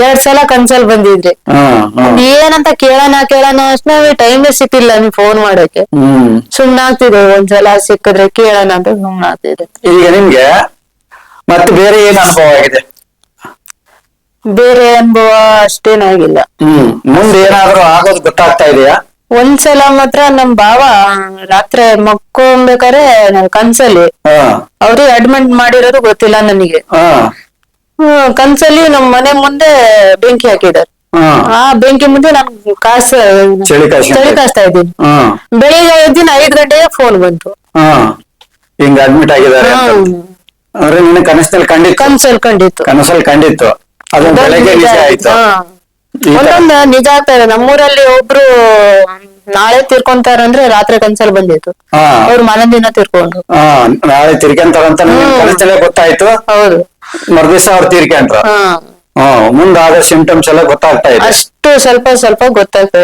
ಎರಡ್ ಸಲ ಕನ್ಸಲ್ ಬಂದಿದ್ರಿ. ಏನಂತ ಕೇಳೋಣ ಕೇಳೋಣ ಅಷ್ಟೇ ಟೈಮೇ ಸಿಕ್ಕಿಲ್ಲ ನೀವ್ ಫೋನ್ ಮಾಡಕ್ಕೆ ಸುಮ್ನ ಆಗ್ತಿದೆ ಒಂದ್ಸಲ ಸಿಕ್ಕಿದ್ರೆ ಕೇಳೋಣ ಅಂತ ಸುಮ್ನಾಗ್ತಿದೆ. ಈಗ ನಿಮ್ಗೆ ಮತ್ತೆ ಬೇರೆ ಏನ್ ಅನುಭವ ಆಗಿದೆ? ಬೇರೆ ಅನುಭವ ಅಷ್ಟೇನಾಗಿಲ್ಲ ಹ್ಮ್. ಮುಂದೆ ಏನಾದ್ರೂ ಆಗೋದು ಗೊತ್ತಾಗ್ತಾ ಇದೆಯಾ? ಒಂದ್ಸಲ ಮಾತ್ರ ನಮ್ ಭಾವ ರಾತ್ರಿ ಮಕ್ಕೊಂಬೇಕಾರೆ ನನ್ ಕನ್ಸಲ್ಲಿ ಅವ್ರಿಗೆ ಅಡ್ಮಿಟ್ ಮಾಡಿರೋದು ಗೊತ್ತಿಲ್ಲ ನನಗೆ. ಹ್ಮ್, ಕನ್ಸಲ್ಲಿ ನಮ್ ಮನೆ ಮುಂದೆ ಬೆಂಕಿ ಹಾಕಿದಾರೆ ಹಾ. ಆ ಬೆಂಕಿ ಮುಂದೆ ನಾನು ಕಾಸ ಚಳಿ ಕಾಸ್ತಾ ಇದ್ದೀನಿ ಹಾ. ಬೆಳಿಗ್ಗೆ ಎದ್ದಿನ ಐದ್ ಗಂಟೆಗೆ ಫೋನ್ ಬಂತು. ಹಾ. ಹಿಂಗ ಅಡ್ಮಿಟ್ ಆಗಿದ್ದಾರೆ ಅಂತ. ಅಂದ್ರೆ ನಿನ್ನ ಕನಸಲ್ಲಿ ಕಂಡಿತ್ತು. ಕನ್ಸಲ್ ಕಂಡಿತ್ತು. ಕನಸಲ್ಲಿ ಕಂಡಿತ್ತು. ಅದು ಬೆಳಗ್ಗೆ ನಿಜ. ಆಯ್ತು. ಹಾ. ಈ ತರ- ಒಂದೊಂದು ನಿಜ ಆಗ್ತಾ ಇದೆ. ನಮ್ಮೂರಲ್ಲಿ ಒಬ್ರು ನಾಳೆ ತೀರ್ಕೊಂತಾರಂದ್ರೆ ರಾತ್ರಿ ಕನ್ಸಲ್ ಬಂದಿತ್ತು. ಹಾ. ಅವ್ರು ಮನೆ ದಿನ ತಿರ್ಕೊಂಡ್ರು. ಹಾ. ನಾಳೆ ತೀರ್ಕೊಂತಾರಂತ ನಿಮ್ಗೆ ಕನಸಲ್ಲೇ ಗೊತ್ತಾಯ್ತು. ಹೌದು. ಮರ್ದಿವ್ಸ ಅವ್ರು ತೀರ್ಕೊಂಡ್ರು ಹಾ. ಮುಂದ ಮುಂದಾದ ಸಿಂಟಮ್ಸ್ ಎಲ್ಲ ಗೊತ್ತಾಗ್ತಾ ಇದೆ. ಅಷ್ಟು ಸ್ವಲ್ಪ ಸ್ವಲ್ಪ ಗೊತ್ತಾಗ್ತದೆ.